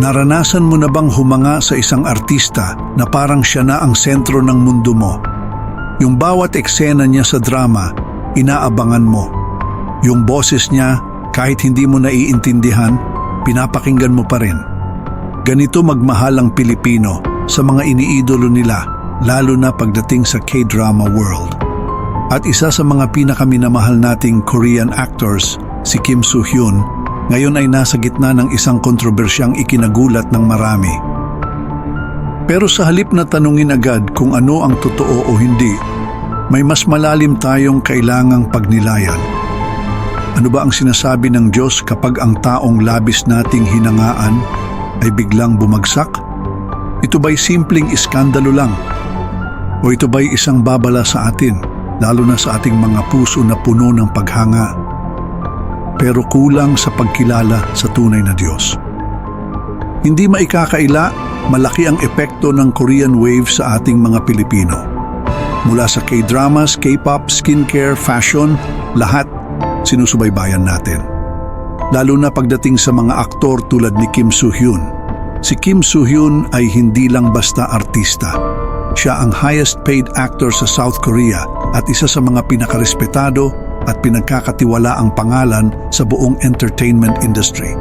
Naranasan mo na bang humanga sa isang artista na parang siya na ang sentro ng mundo mo? Yung bawat eksena niya sa drama, inaabangan mo. Yung boses niya, kahit hindi mo naiintindihan, pinapakinggan mo pa rin. Ganito magmahal ang Pilipino sa mga iniidolo nila, lalo na pagdating sa K-drama world. At isa sa mga pinakaminamahal nating Korean actors, si Kim Soo-hyun, ngayon ay nasa gitna ng isang kontrobersyang ikinagulat ng marami. Pero sa halip na tanungin agad kung ano ang totoo o hindi, may mas malalim tayong kailangang pagnilayan. Ano ba ang sinasabi ng Diyos kapag ang taong labis nating hinangaan ay biglang bumagsak? Ito ba'y simpleng iskandalo lang? O ito ba'y isang babala sa atin, lalo na sa ating mga puso na puno ng paghanga? Pero kulang sa pagkilala sa tunay na Diyos. Hindi maikakaila, malaki ang epekto ng Korean wave sa ating mga Pilipino. Mula sa K-dramas, K-pop, skincare, fashion, lahat sinusubaybayan natin. Lalo na pagdating sa mga aktor tulad ni Kim Soo-hyun. Si Kim Soo-hyun ay hindi lang basta artista. Siya ang highest paid actor sa South Korea at isa sa mga pinakarespetado at pinagkakatiwala ang pangalan sa buong entertainment industry.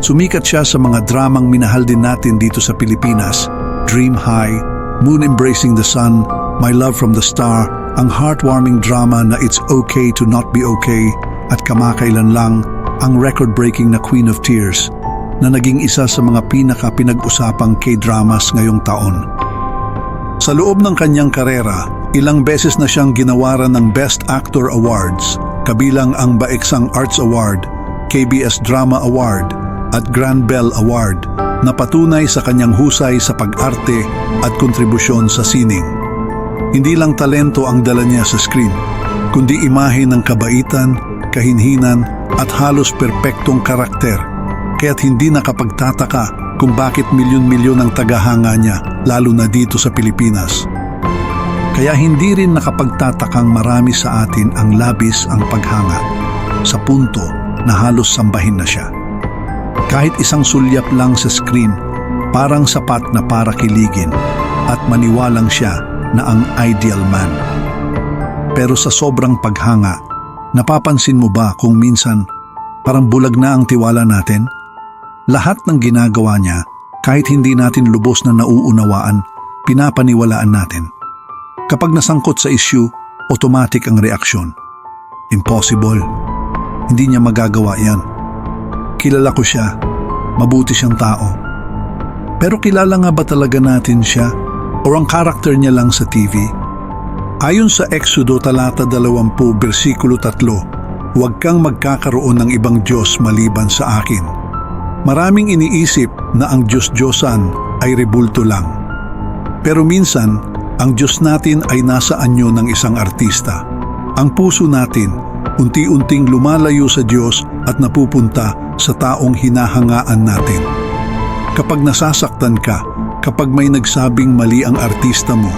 Sumikat siya sa mga dramang minahal din natin dito sa Pilipinas, Dream High, Moon Embracing the Sun, My Love from the Star, ang heartwarming drama na It's Okay to Not Be Okay at kamakailan lang ang record-breaking na Queen of Tears na naging isa sa mga pinaka-pinag-usapang K-dramas ngayong taon. Sa loob ng kanyang karera, ilang beses na siyang ginawaran ng Best Actor Awards, kabilang ang Baeksang Arts Award, KBS Drama Award at Grand Bell Award na patunay sa kanyang husay sa pag-arte at kontribusyon sa sining. Hindi lang talento ang dala niya sa screen, kundi imahe ng kabaitan, kahinhinan at halos perpektong karakter. Kaya't hindi nakapagtataka kung bakit milyon-milyon ang tagahanga niya, lalo na dito sa Pilipinas. Kaya hindi rin nakapagtatakang marami sa atin ang labis ang paghanga, sa punto na halos sambahin na siya. Kahit isang sulyap lang sa screen, parang sapat na para kiligin at maniwalang siya na ang ideal man. Pero sa sobrang paghanga, napapansin mo ba kung minsan parang bulag na ang tiwala natin? Lahat ng ginagawa niya, kahit hindi natin lubos na nauunawaan, pinapaniwalaan natin. Kapag nasangkot sa issue, automatic ang reaksyon. Impossible. Hindi niya magagawa yan. Kilala ko siya. Mabuti siyang tao. Pero kilala nga ba talaga natin siya? O ang karakter niya lang sa TV? Ayon sa Exodo talata 20 bersikulo 3, huwag kang magkakaroon ng ibang Diyos maliban sa akin. Maraming iniisip na ang Diyos-Diyosan ay rebulto lang. Pero minsan, ang Diyos natin ay nasa anyo ng isang artista. Ang puso natin, unti-unting lumalayo sa Diyos at napupunta sa taong hinahangaan natin. Kapag nasasaktan ka, kapag may nagsabing mali ang artista mo,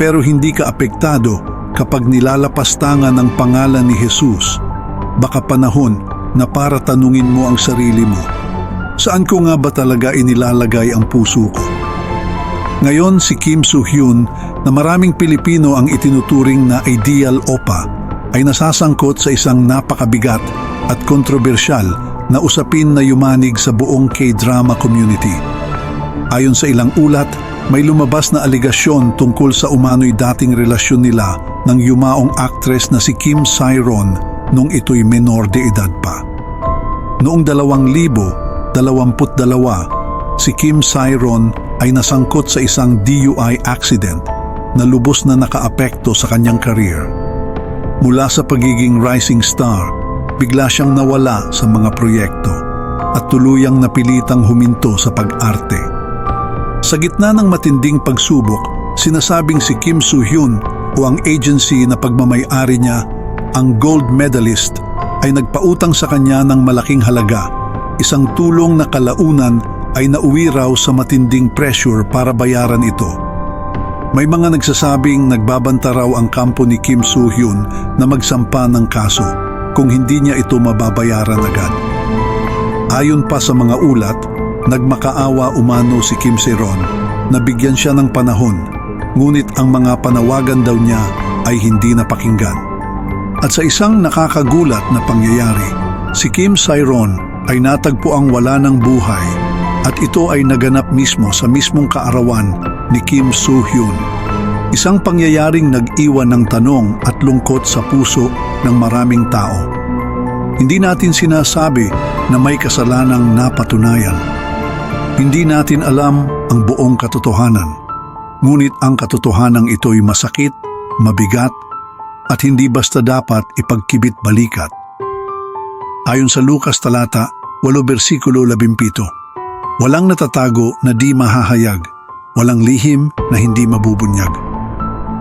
pero hindi ka apektado kapag nilalapastangan ng pangalan ni Jesus, baka panahon na para tanungin mo ang sarili mo, saan ko nga ba talaga inilalagay ang puso ko? Ngayon si Kim Soo-hyun na maraming Pilipino ang itinuturing na ideal opa ay nasasangkot sa isang napakabigat at kontrobersyal na usapin na yumanig sa buong K-drama community. Ayon sa ilang ulat, may lumabas na aligasyon tungkol sa umano'y dating relasyon nila ng yumaong aktres na si Kim Sairon nung ito'y menor de edad pa. Noong 2022, si Kim Sairon ay nasangkot sa isang DUI accident na lubos na nakaapekto sa kanyang career. Mula sa pagiging rising star, bigla siyang nawala sa mga proyekto at tuluyang napilitang huminto sa pag-arte. Sa gitna ng matinding pagsubok, sinasabing si Kim Soo-hyun o ang agency na pagmamayari niya, ang gold medalist, ay nagpautang sa kanya ng malaking halaga, isang tulong na kalaunan ay nauwi raw sa matinding pressure para bayaran ito. May mga nagsasabing nagbabanta raw ang kampo ni Kim Soo-hyun na magsampa ng kaso kung hindi niya ito mababayaran agad. Ayon pa sa mga ulat, Nagmakaawa umano si Kim Seron na bigyan siya ng panahon, ngunit ang mga panawagan daw niya ay hindi napakinggan. At sa isang nakakagulat na pangyayari, si Kim Sairon ay natagpo ang wala ng buhay at ito ay naganap mismo sa mismong kaarawan ni Kim Soo-hyun. Isang pangyayaring nag-iwan ng tanong at lungkot sa puso ng maraming tao. Hindi natin sinasabi na may kasalanang napatunayan. Hindi natin alam ang buong katotohanan. Ngunit ang katotohanan ito'y masakit, mabigat, at hindi basta dapat ipagkibit balikat. Ayon sa Lukas talata 8 bersikulo 17, walang natatago na di mahahayag, walang lihim na hindi mabubunyag.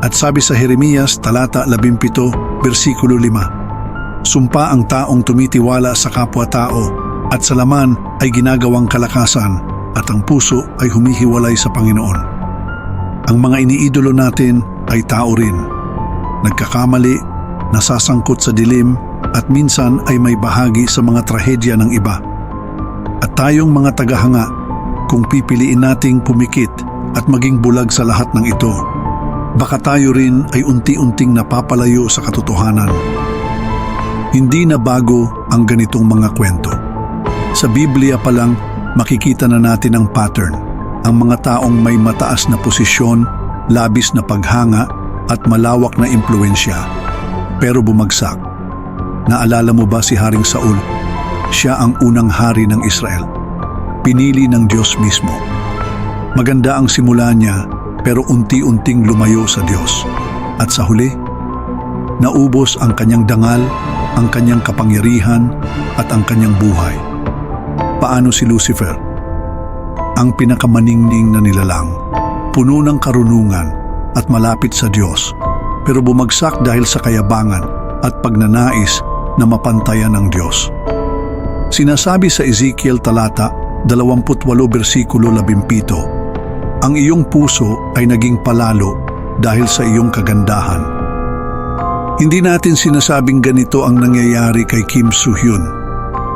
At sabi sa Jeremias talata 17 bersikulo 5, Sumpa ang taong tumitiwala sa kapwa-tao at sa laman ay ginagawang kalakasan at ang puso ay humihiwalay sa Panginoon. Ang mga iniidolo natin ay tao rin. Nagkakamali, nasasangkot sa dilim at minsan ay may bahagi sa mga trahedya ng iba. At tayong mga tagahanga, kung pipiliin nating pumikit at maging bulag sa lahat ng ito, baka tayo rin ay unti-unting napapalayo sa katotohanan. Hindi na bago ang ganitong mga kwento. Sa Biblia pa lang, makikita na natin ang pattern. Ang mga taong may mataas na posisyon, labis na paghanga at malawak na impluensya. Pero bumagsak. Naalala mo ba si Haring Saul? Siya ang unang hari ng Israel. Pinili ng Diyos mismo. Maganda ang simula niya pero unti-unting lumayo sa Diyos. At sa huli, naubos ang kanyang dangal, ang kanyang kapangyarihan at ang kanyang buhay. Paano si Lucifer? Ang pinakamaningning na nilalang, puno ng karunungan at malapit sa Diyos, pero bumagsak dahil sa kayabangan at pagnanais na mapantayan ng Diyos. Sinasabi sa Ezekiel talata 28 bersikulo 17, Ang iyong puso ay naging palalo dahil sa iyong kagandahan. Hindi natin sinasabing ganito ang nangyayari kay Kim Soo-hyun.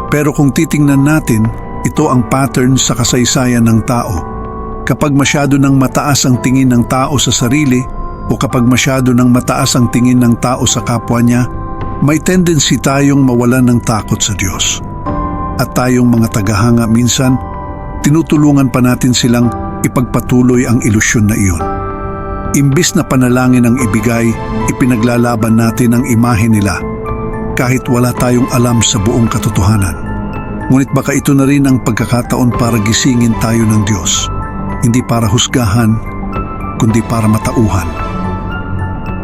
Pero kung titingnan natin, ito ang pattern sa kasaysayan ng tao. Kapag masyado ng mataas ang tingin ng tao sa sarili o kapag masyado ng mataas ang tingin ng tao sa kapwa niya, may tendency tayong mawalan ng takot sa Diyos. At tayong mga tagahanga minsan, tinutulungan pa natin silang ipagpatuloy ang ilusyon na iyon. Imbis na panalangin ang ibigay, ipinaglalaban natin ang imahe nila kahit wala tayong alam sa buong katotohanan. Ngunit baka ito na rin ang pagkakataon para gisingin tayo ng Diyos, hindi para husgahan, kundi para matauhan.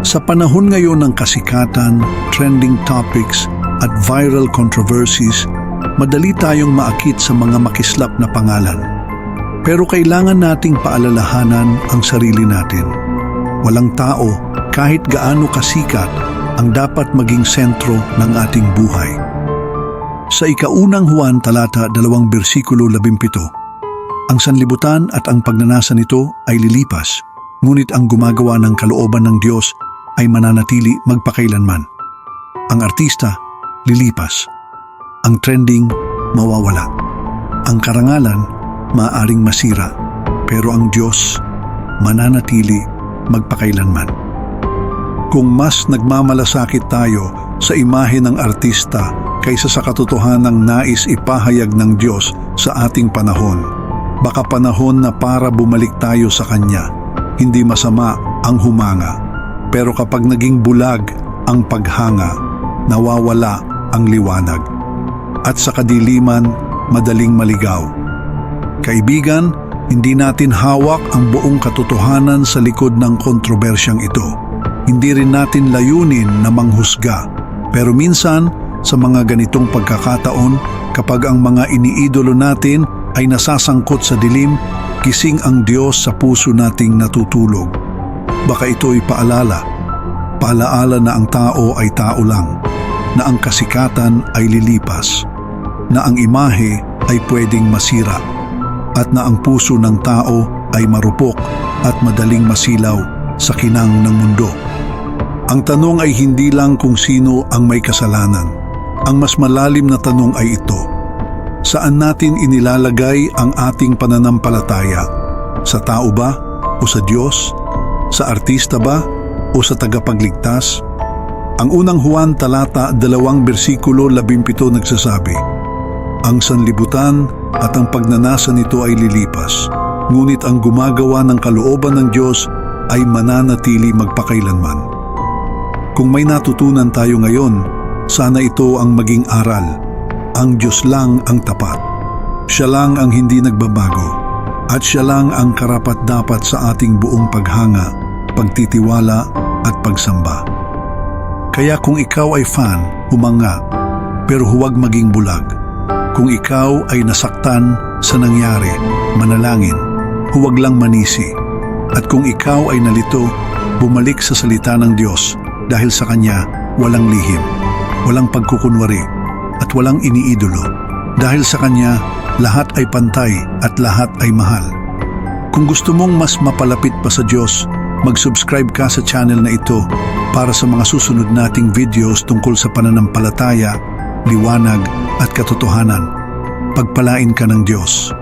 Sa panahon ngayon ng kasikatan, trending topics at viral controversies, madali tayong maakit sa mga makislap na pangalan. Pero kailangan nating paalalahanan ang sarili natin. Walang tao, kahit gaano kasikat, ang dapat maging sentro ng ating buhay. Sa ikaunang Juan talata 2 bersikulo 17, ang sanlibutan at ang pagnanasa nito ay lilipas, ngunit ang gumagawa ng kalooban ng Diyos ay mananatili magpakailanman. Ang artista, lilipas. Ang trending, mawawala. Ang karangalan, maaring masira. Pero ang Diyos, mananatili magpakailanman. Kung mas nagmamalasakit tayo sa imahe ng artista kaysa sa katotohanang nais ipahayag ng Diyos sa ating panahon, baka panahon na para bumalik tayo sa Kanya. Hindi masama ang humanga. Pero kapag naging bulag ang paghanga, nawawala ang liwanag. At sa kadiliman, madaling maligaw. Kaibigan, hindi natin hawak ang buong katotohanan sa likod ng kontrobersyang ito. Hindi rin natin layunin na manghusga. Pero minsan, sa mga ganitong pagkakataon, kapag ang mga iniidolo natin ay nasasangkot sa dilim, kising ang Diyos sa puso nating natutulog. Baka ito'y paalala. Paalaala na ang tao ay tao lang, na ang kasikatan ay lilipas, na ang imahe ay pwedeng masira, at na ang puso ng tao ay marupok at madaling masilaw sa kinang ng mundo. Ang tanong ay hindi lang kung sino ang may kasalanan. Ang mas malalim na tanong ay ito. Saan natin inilalagay ang ating pananampalataya? Sa tao ba o sa Diyos? Sa artista ba o sa tagapagligtas? Ang unang Juan talata dalawang bersikulo labimpito nagsasabi, Ang sanlibutan at ang pagnanasa nito ay lilipas, ngunit ang gumagawa ng kalooban ng Diyos ay mananatili magpakailanman. Kung may natutunan tayo ngayon, sana ito ang maging aral. Ang Diyos lang ang tapat. Siya lang ang hindi nagbabago. At siya lang ang karapat-dapat sa ating buong paghanga, pagtitiwala at pagsamba. Kaya kung ikaw ay fan, humanga, pero huwag maging bulag. Kung ikaw ay nasaktan sa nangyari, manalangin, huwag lang manisi. At kung ikaw ay nalito, bumalik sa salita ng Diyos dahil sa Kanya walang lihim, walang pagkukunwari, at walang iniidolo. Dahil sa Kanya, lahat ay pantay at lahat ay mahal. Kung gusto mong mas mapalapit pa sa Diyos, mag-subscribe ka sa channel na ito para sa mga susunod nating videos tungkol sa pananampalataya, liwanag at katotohanan. Pagpalain ka ng Diyos.